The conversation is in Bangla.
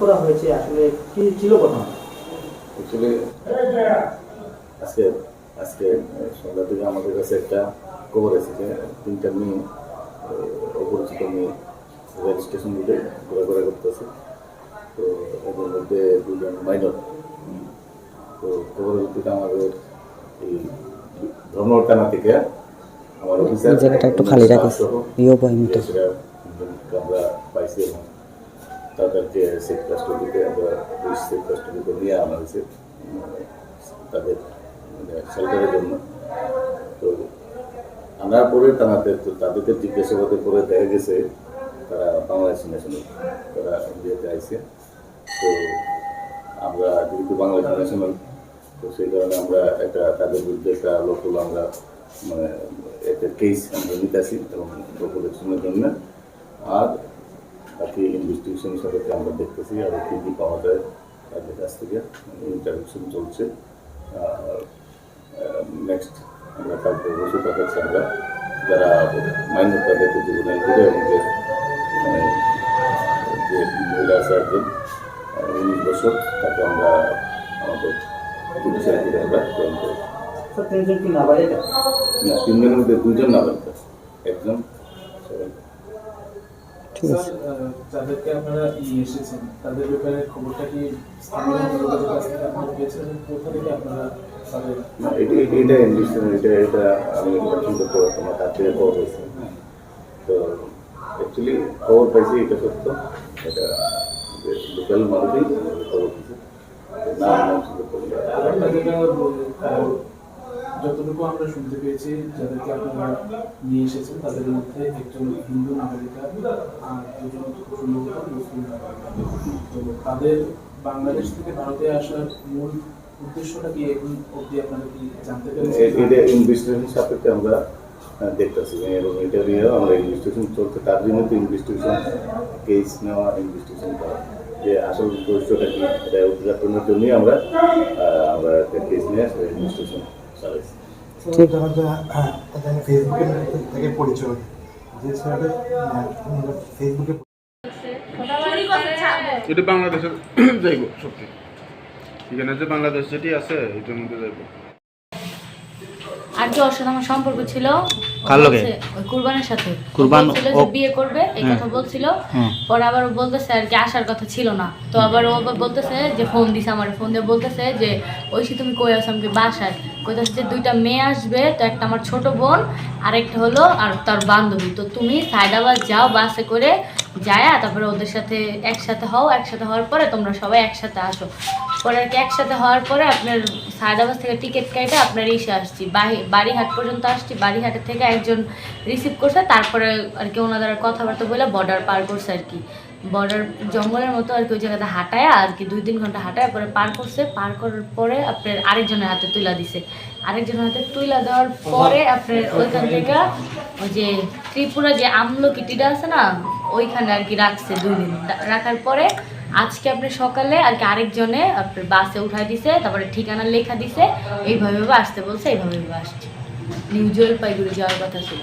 করা হয়েছে? আসলে কি ছিল অ্যাকচুয়ালি আজকে আজকে সন্ধ্যা থেকে আমাদের কাছে একটা খবর এসেছে। তিনটা মেয়ে অপরিচিত মেয়ে রেল স্টেশন রুটে ঘোরাঘোরা করতেছে। তো এদের মধ্যে দুজন মাইনর তো খবরের ভিত্তিতে আমাদের এই ধর্মর থেকে আমার অফিসার জায়গাটা একটু খালি আমরা পাইছি এবং তাদেরকে সেফ কাস্টডিতে আমরা পুলিশ সেফ কাস্টডিতে নিয়ে আনা হয়েছে তাদের মানে শেল্টারের জন্য। তো আনার পরে তাদের তো তাদেরকে জিজ্ঞাসাবাদের পরে দেখা গেছে তারা বাংলাদেশ ন্যাশনাল তারা ইন্ডিয়াতে আইছে। তো আমরা যেহেতু বাংলাদেশ ন্যাশনাল তো সেই কারণে আমরা একটা, তাদের বিরুদ্ধে একটা লোকাল আমরা মানে একটা কেস আমরা নিতেছি এবং লোকাল জন্য আর বাকি ইনভেস্টিগেশন হিসাবে আমরা দেখতেছি আর কী কী পাওয়া যায় তাদের কাছ থেকে। ইন্টারভিউশন চলছে। নেক্সট আমরা কালকে বসে পাঠাচ্ছি আমরা। যারা মাইনর তাদেরকে জুবেনাইল করে এবং যে মানে যে মহিলা আছে একজন উনিশ বছর তাকে আমরা আমাদের জুডিশিয়াল করে আমরা প্রেরণ করি। তিনজন কি নাবালিকা? না তিনজনের মধ্যে দুজন নাবালিকা। একজন ঠিক আছে। যাদেরকে আপনারা নিয়ে এসেছেন। তাদের ব্যাপারে খবরটা কি স্থানীয় লোকেদের কাছ আপনারা পেয়েছেন? কোথা থেকে আপনারা এটা এটা- এটা এটা এটা আমি ইনভেস্টিগেশন করতে পারতাম না তার থেকে খবর হয়েছে তো অ্যাকচুয়ালি খবর পাইছি এটা সত্য। এটা লোকাল মানুষই খবর না যতটুকু আমরা শুনতে পেয়েছি, যাদেরকে আপনারা নিয়ে এসেছেন, তাদের মধ্যে একজন হিন্দু নাগরিকা আর দুজন মুসলিম নাগরিকা। তো তাদের বাংলাদেশ থেকে ভারতে আসার মূল উদ্দেশ্যটা কি এখন অবধি আপনারা কি জানতে পেরেছেন? এটা ইনভেস্টিগেশন আমরা দেখতেছি। এবং এটা আমরা ইনভেস্টিগেশন চলছে। তার জন্য তো ইনভেস্টিগেশন কেস নেওয়া, ইনভেস্টিগেশন করা। যে আসল উদ্দেশ্যটা কি, এটা উদ্ঘাটনের জন্যই আমরা আমরা কেস নিয়ে ইনভেস্টিগেশন ঠিক। যারা হ্যাঁ, থেকে পরিচয় যে ছেলেটা ফেসবুকে এটা বাংলাদেশে যাইব সত্যি। এখানে যে বাংলাদেশ যেটি আছে এটার মধ্যে যাইব। আর যে ওর সাথে আমার সম্পর্ক ছিল কার লগে? ওই কুরবানের সাথে কুরবান, ও- বিয়ে করবে এই হ্যাঁ। কথা বলছিল হ্যাঁ। পরে আবার ও বলতেছে আর কি আসার কথা ছিল না তো আবার ও বলতেছে যে ফোন দিছে আমার ফোন দিয়ে বলতেছে যে ঐশী তুমি কই আছো আমাকে বাসায় কইতাছে যে দুইটা মেয়ে আসবে তো একটা আমার ছোট বোন আর একটা হলো আর তার বান্ধবী তো তুমি সাইদাবাদ যাও বাসে করে যায়া, তারপরে ওদের সাথে একসাথে হও, একসাথে হওয়ার পরে তোমরা সবাই একসাথে আসো। পরে আর কি একসাথে হওয়ার পরে আপনার সায়দাবাস থেকে টিকিট কেটে আপনার ইসে আসছি। বাড়িহাট পর্যন্ত আসছি। বাড়িহাটের থেকে একজন রিসিভ করছে, তারপরে আর কি ওনাদের কথাবার্তা বলে বর্ডার পার করছে আর কি। বর্ডার জঙ্গলের মতো আর কি ওই জায়গাতে হাঁটায় আর কি দুই তিন ঘণ্টা হাঁটায় পরে পার করছে। পার করার পরে আপনার আরেকজনের হাতে তুলা দিছে। আরেকজনের হাতে তুলা দেওয়ার পরে আপনার ওইখান থেকে ওই যে ত্রিপুরা যে আমলকিটিটা আছে না ওইখানে আর কি রাখছে দুই দিন। রাখার পরে আজকে আপনি সকালে আর কি আরেকজনে আপনার বাসে উঠাই দিছে, তারপরে ঠিকানা লেখা দিছে, এইভাবে ভাবে আসতে বলছে, এইভাবে ভাবে আসছে। নিউ জলপাইগুড়ি যাওয়ার কথা ছিল।